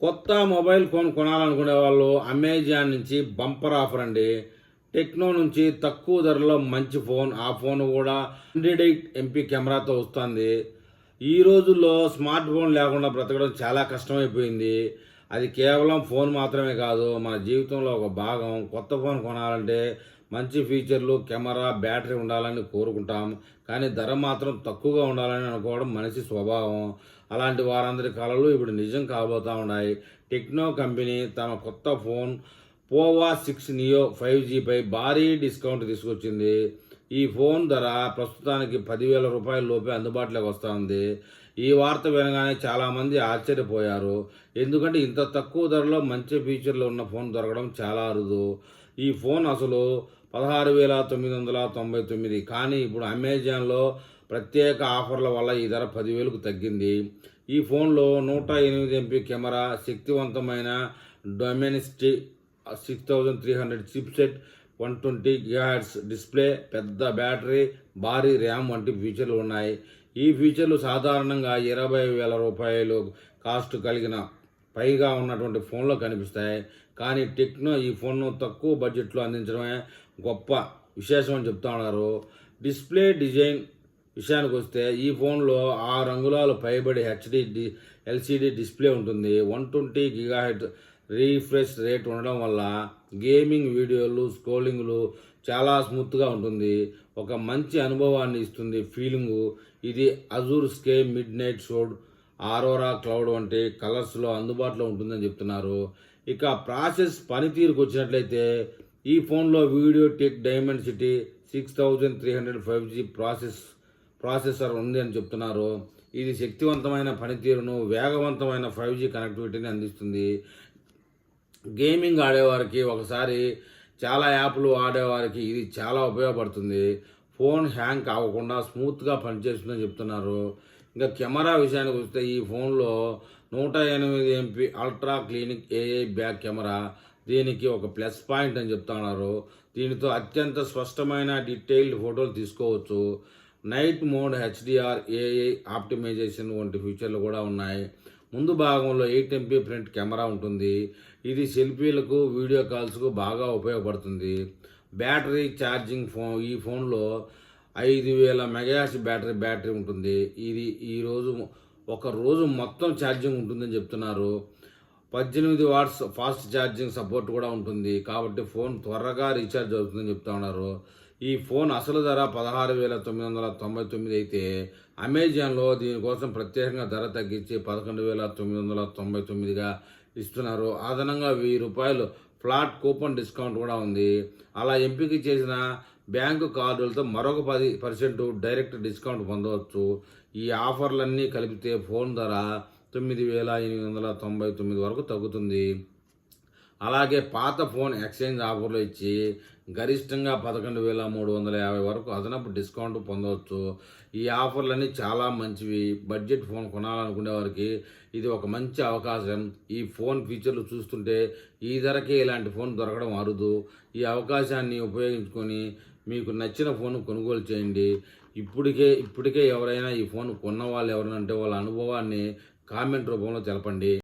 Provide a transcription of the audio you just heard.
కొత్త mobile phone కొనాలనుకునే వాళ్ళు Amazon నుంచి బంపర్ ఆఫర్ అండి. టెక్నో నుంచి తక్కువ ధరలో మంచి ఫోన్ ఆ ఫోన్ కూడా హండ్రెడ్ ఎయిట్ ఎంపీ కెమెరాతో వస్తుంది. ఈ రోజుల్లో స్మార్ట్ ఫోన్ లేకుండా బ్రతకడం చాలా కష్టమైపోయింది. అది కేవలం ఫోన్ మాత్రమే కాదు మన జీవితంలో ఒక భాగం. కొత్త ఫోన్ కొనాలంటే మంచి ఫీచర్లు కెమెరా బ్యాటరీ ఉండాలని కోరుకుంటాం. కానీ ధర మాత్రం తక్కువగా ఉండాలని అనుకోవడం మనిషి స్వభావం. అలాంటి వారందరి కళలు ఇప్పుడు నిజం కాబోతూ ఉన్నాయి. టెక్నో కంపెనీ తమ కొత్త ఫోన్ పోవా సిక్స్ నియో ఫైవ్ జీపై భారీ డిస్కౌంట్ తీసుకొచ్చింది. ఈ ఫోన్ ధర ప్రస్తుతానికి పదివేల రూపాయల లోపే అందుబాటులోకి వస్తూ ఉంది ఈ వార్త వినగానే చాలామంది ఆశ్చర్యపోయారు. ఎందుకంటే ఇంత తక్కువ ధరలో మంచి ఫీచర్లు ఉన్న ఫోన్ దొరకడం చాలా అరుదు. ఈ ఫోన్ అసలు పదహారు వేల తొమ్మిది వందల తొంభై తొమ్మిది. కానీ ఇప్పుడు అమెజాన్లో ప్రత్యేక ఆఫర్ల వల్ల ఈ ధర పదివేలకు తగ్గింది. ఈ ఫోన్లో నూట ఎనిమిది ఎంపీ కెమెరా శక్తివంతమైన Dimensity six thousand three hundred chipset one twenty gigahertz display పెద్ద బ్యాటరీ భారీ ర్యామ్ వంటి ఫీచర్లు ఉన్నాయి. ఈ ఫీచర్లు సాధారణంగా ఇరవై వేల రూపాయలు కాస్ట్ కలిగిన పైగా ఉన్నటువంటి ఫోన్లో కనిపిస్తాయి. కానీ టెక్నో ఈ ఫోన్ను తక్కువ బడ్జెట్లో అందించడమే గొప్ప విశేషం అని చెప్తా ఉన్నారు. డిస్ప్లే డిజైన్ విషయానికి వస్తే ఈ ఫోన్లో ఆరు రంగులాలు పైబడి హెచ్డి డి ఎల్సిడి డిస్ప్లే ఉంటుంది. వన్ ట్వంటీ గిగాహెడ్ రీఫ్రెష్ రేట్ ఉండడం వల్ల గేమింగ్ వీడియోలు స్క్రోలింగ్లు చాలా స్మూత్గా ఉంటుంది. ఒక మంచి అనుభవాన్ని ఇస్తుంది ఫీలింగు. ఇది azure sky midnight shadow aurora cloud వంటి కలర్స్లో అందుబాటులో ఉంటుందని చెప్తున్నారు. ఇక ప్రాసెస్ పనితీరుకు వచ్చినట్లయితే ఈ ఫోన్లో MediaTek Dimensity six thousand three hundred five G process processor ఉంది అని చెప్తున్నారు. ఇది శక్తివంతమైన పనితీరును వేగవంతమైన ఫైవ్ జీ కనెక్టివిటీని అందిస్తుంది. గేమింగ్ ఆడేవారికి ఒకసారి చాలా యాప్లు ఆడేవారికి ఇది చాలా ఉపయోగపడుతుంది. ఫోన్ హ్యాంగ్ కాకుండా స్మూత్గా పనిచేస్తుందని చెప్తున్నారు. ఇంకా కెమెరా విషయానికి వస్తే ఈ ఫోన్లో నూట ఎనిమిది MP ultra clinic AI back camera దీనికి ఒక ప్లస్ పాయింట్ అని చెప్తున్నారు. దీనితో అత్యంత స్పష్టమైన డీటెయిల్డ్ ఫోటోలు తీసుకోవచ్చు. Night mode HDR AI optimization వంటి ఫీచర్లు కూడా ఉన్నాయి. ముందు భాగంలో ఎయిట్ ఎంపీ ఫ్రంట్ కెమెరా ఉంటుంది. ఇది సెల్ఫీలకు వీడియో కాల్స్కు బాగా ఉపయోగపడుతుంది. బ్యాటరీ ఛార్జింగ్ ఫోన్ ఈ ఫోన్లో ఐదు వేల మెగాస్ బ్యాటరీ బ్యాటరీ ఉంటుంది. ఇది ఈరోజు ఒక రోజు మొత్తం ఛార్జింగ్ ఉంటుందని చెప్తున్నారు. పద్దెనిమిది వాట్స్ ఫాస్ట్ ఛార్జింగ్ సపోర్ట్ కూడా ఉంటుంది. కాబట్టి ఫోన్ త్వరగా రీఛార్జ్ అవుతుందని చెప్తా ఉన్నారు. ఈ ఫోన్ అసలు ధర పదహారు వేల తొమ్మిది వందల తొంభై తొమ్మిది అయితే అమెజాన్లో దీనికోసం ప్రత్యేకంగా ధర తగ్గించి పదకొండు వేల తొమ్మిది వందల తొంభై తొమ్మిదిగా ఇస్తున్నారు. అదనంగా వెయ్యి రూపాయలు ఫ్లాట్ కూపన్ డిస్కౌంట్ కూడా ఉంది. అలా ఎంపిక చేసిన బ్యాంకు కార్డులతో మరొక పది పర్సెంట్ డైరెక్ట్ డిస్కౌంట్ పొందవచ్చు. ఈ ఆఫర్లన్నీ కలిపితే ఫోన్ ధర తొమ్మిది వేల ఎనిమిది వందల తొంభై తొమ్మిది వరకు తగ్గుతుంది. అలాగే పాత ఫోన్ ఎక్స్చేంజ్ ఆఫర్లు ఇచ్చి గరిష్టంగా పదకొండు వేల మూడు వందల యాభై వరకు అదనపు డిస్కౌంట్ పొందవచ్చు. ఈ ఆఫర్లన్నీ చాలా మంచివి. బడ్జెట్ ఫోన్ కొనాలనుకునే వారికి ఇది ఒక మంచి అవకాశం. ఈ ఫోన్ ఫీచర్లు చూస్తుంటే ఈ ధరకే ఇలాంటి ఫోన్ దొరకడం అరుదు. ఈ అవకాశాన్ని ఉపయోగించుకొని మీకు నచ్చిన ఫోన్ కొనుగోలు చేయండి. ఇప్పటికే ఇప్పటికే ఎవరైనా ఈ ఫోన్ కొన్న వాళ్ళు ఎవరైనా అంటే వాళ్ళ అనుభవాన్ని కామెంట్ రూపంలో తెలపండి.